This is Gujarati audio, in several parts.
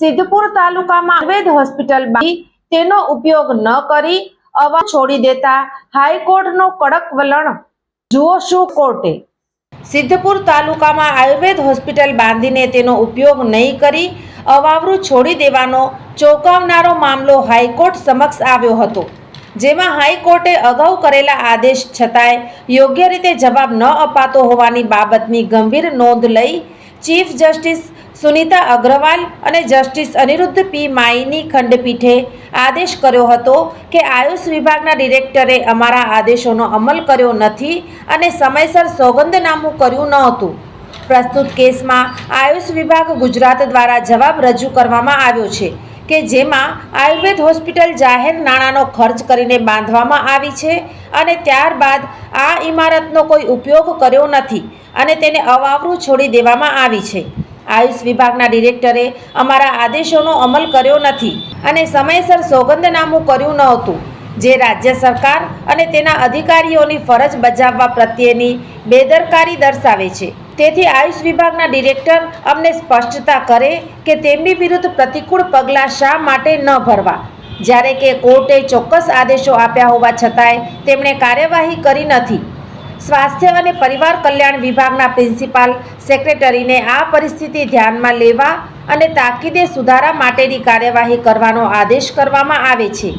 Siddhpur તાલુકામાં આયુર્વેદ હોસ્પિટલ તેનો ઉપયોગ ન કરી અવા છોડી દેતા હાઈકોર્ટનો કડક વલણ. જુઓ શું કોર્ટે. સિદ્ધપુર તાલુકામાં આયુર્વેદ હોસ્પિટલ બાંધીને તેનો ઉપયોગ નહીં કરી અવાવરું છોડી દેવાનો ચોંકાવનારો મામલો હાઈકોર્ટ સમક્ષ આવ્યો હતો, જેમાં હાઈકોર્ટે અગાઉ કરેલા આદેશ છતાંય યોગ્ય રીતે જવાબ ન અપાતો હોવાની બાબતની ગંભીર નોંધ લઈ ચીફ જસ્ટિસ સુનિતા અગ્રવાલ અને જસ્ટિસ અનિરુદ્ધ પી. માઈની ખંડપીઠે આદેશ કર્યો હતો કે આયુષ વિભાગના ડિરેક્ટરે અમારા આદેશોનો અમલ કર્યો નથી અને સમયસર સોગંદનામું કર્યું ન હતું. પ્રસ્તુત કેસમાં આયુષ વિભાગ ગુજરાત દ્વારા જવાબ રજૂ કરવામાં આવ્યો છે કે જેમાં આયુર્વેદ હોસ્પિટલ જાહેર નાણાંનો ખર્ચ કરીને બાંધવામાં આવી છે અને ત્યારબાદ આ ઇમારતનો કોઈ ઉપયોગ કર્યો નથી અને તેને અવાવરું છોડી દેવામાં આવી છે. આયુષ વિભાગના ડિરેક્ટરે અમારા આદેશોનો અમલ કર્યો નથી અને સમયસર સોગંદનામું કર્યું ન હતું. જે રાજ્ય સરકાર અને તેના અધિકારીઓની ફરજ બજાવવા પ્રત્યેની બેદરકારી દર્શાવે છે. તેથી આયુષ વિભાગના ડિરેક્ટર અમને સ્પષ્ટતા કરે કે તેમની વિરુદ્ધ પ્રતિકૂળ પગલાં શા માટે ન ભરવા? જ્યારે કે કોર્ટે ચોક્કસ આદેશો આપ્યા હોવા છતાંય તેમણે કાર્યવાહી કરી નથી. સ્વાસ્થ્ય અને પરિવાર કલ્યાણ વિભાગના પ્રિન્સિપાલ સેક્રેટરીને આ પરિસ્થિતિ ધ્યાનમાં લેવા અને તાકીદે સુધારા માટેની કાર્યવાહી કરવાનો આદેશ કરવામાં આવે છે.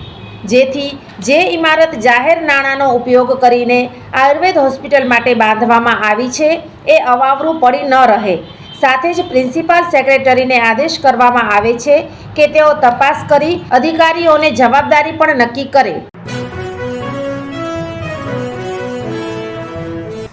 જેથી જે ઇમારત જાહેર નાણાંનો ઉપયોગ કરીને આયુર્વેદ હોસ્પિટલ માટે બાંધવામાં આવી છે, એ અવાવરું પડી ન રહે. સાથે જ પ્રિન્સિપાલ સેક્રેટરીને આદેશ કરવામાં આવે છે કે તેઓ તપાસ કરી અધિકારીઓને જવાબદારી પણ નક્કી કરે.